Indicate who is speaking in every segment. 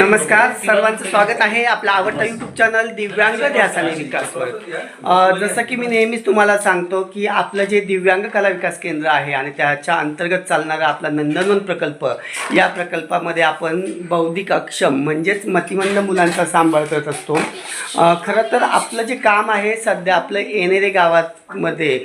Speaker 1: नमस्कार सर्वांचं स्वागत आहे आपला आवडता यूट्यूब चॅनल दिव्यांग ध्यास आणि विकासवर जसं की मी नेहमीच तुम्हाला सांगतो की आपलं जे दिव्यांग कला विकास केंद्र आहे आणि त्याच्या अंतर्गत चालणारा आपला नंदनवन प्रकल्प या प्रकल्पामध्ये आपण बौद्धिक अक्षम म्हणजेच मतिमंद मुलांचा सांभाळ करत असतो. खरं तर आपलं जे काम आहे सध्या आपलं येणेरे गावामध्ये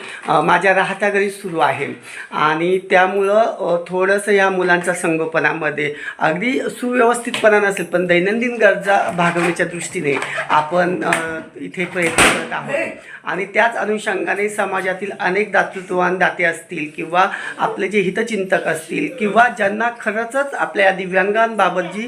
Speaker 1: माझ्या राहत्या घरी सुरू आहे. आणि त्यामुळं थोडंसं या मुलांच्या संगोपनामध्ये अगदी सुव्यवस्थितपणा नसेल पण दैनंदिन गरजा भागवण्याच्या दृष्टीने आपण इथे प्रयत्न करत आहोत. आणि त्याच अनुषंगाने समाजातील अनेक दातृत्ववान दाते असतील किंवा आपले जे हितचिंतक असतील किंवा ज्यांना खरंचच आपल्या दिव्यांगांबाबत जी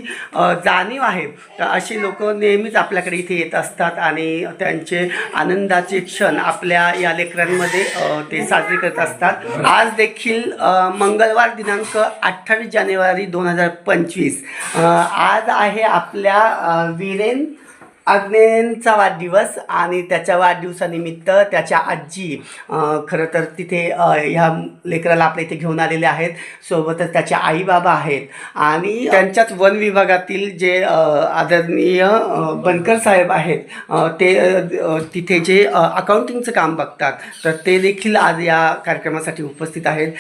Speaker 1: जाणीव आहे तर असे लोक नेहमीच आपल्याकडे इथे येत असतात आणि त्यांचे आनंदाचे क्षण आपल्या या लेकरांमध्ये ते साजरे करत असतात. आज देखील मंगळवार दिनांक अठ्ठावीस जानेवारी दोन हजार पंचवीस आज आहे आहे आपल्या वीरेन अग्नेंचा वाढदिवस आणि त्याच्या वाढदिवसानिमित्त त्याच्या आजी खरं तर तिथे ह्या लेकराला आपल्या इथे घेऊन आलेले आहेत. सोबतच त्याचे आई बाबा आहेत. आणि त्यांच्याच वन विभागातील जे आदरणीय बनकर साहेब आहेत ते तिथे जे अकाउंटिंगचं काम बघतात तर ते देखील आज या कार्यक्रमासाठी उपस्थित आहेत.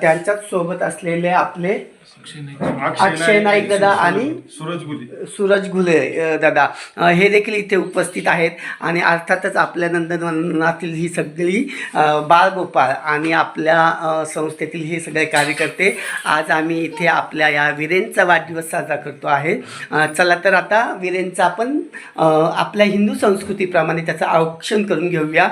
Speaker 1: त्यांच्याच सोबत असलेले आपले अक्षय नाईक. दादा आणि
Speaker 2: सूरज गुले.
Speaker 1: सूरज घुले अ, दादा. हे देखील इथे उपस्थित आहेत आणि अर्थातच आपल्या नंदनवनातील ही सगळी बाळगोपाळ आणि आपल्या संस्थेतील हे सगळे कार्यकर्ते आज आम्ही इथे आपल्या या वीरेंचा वाढदिवस साजरा करतो आहे. चला तर आता वीरेंचा आपण आपल्या हिंदू संस्कृतीप्रमाणे त्याचं औक्षण करून घेऊया.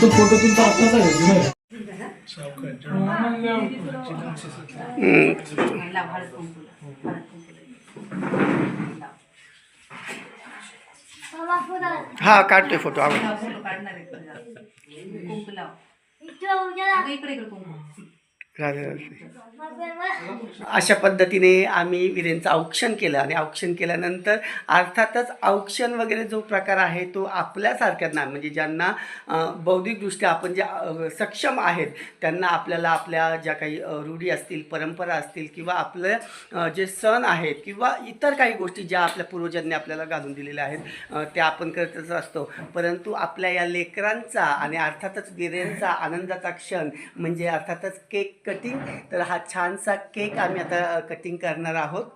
Speaker 3: तो फोटो तुमचा आत्ताच आहे.
Speaker 1: हा काढतोय फोटो आवड.
Speaker 4: इकडे
Speaker 1: राधे राधे. अशा पद्धतीने आम्ही विरेंचं औक्षण केलं आणि औक्षण केल्यानंतर अर्थातच औक्षण वगैरे जो प्रकार आहे तो आपल्यासारख्यांना म्हणजे ज्यांना बौद्धिकदृष्ट्या आपण जे सक्षम आहेत त्यांना आपल्याला आपल्या ज्या काही रूढी असतील परंपरा असतील किंवा आपलं जे सण आहेत किंवा इतर काही गोष्टी ज्या आपल्या पूर्वजांनी आपल्याला घालून दिलेल्या आहेत त्या आपण करतच असतो. परंतु आपल्या या लेकरांचा आणि अर्थातच विरेंचा आनंदाचा क्षण म्हणजे अर्थातच केक कटिंग तर हा छानसा केक आम्ही आता कटिंग करणार आहोत.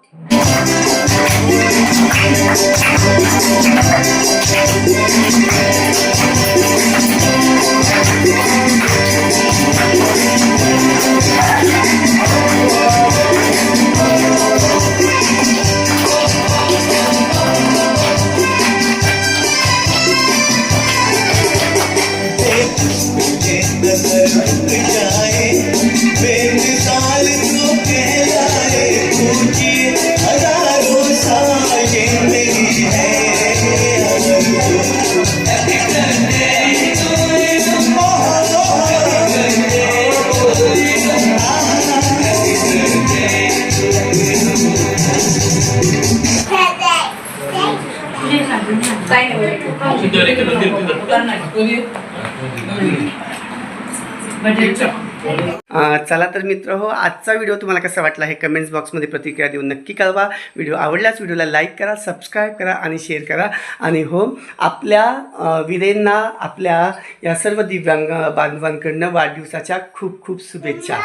Speaker 1: चला तर मित्र हो आजचा व्हिडिओ तुम्हाला कसा वाटला हे कमेंट्स बॉक्समध्ये प्रतिक्रिया देऊन नक्की कळवा. व्हिडिओ आवडल्यास व्हिडिओला लाईक करा सबस्क्राईब करा आणि शेअर करा. आणि हो आपल्या विरेंना आपल्या या सर्व दिव्यांग बांधवांकडनं वाढदिवसाच्या खूप खूप शुभेच्छा.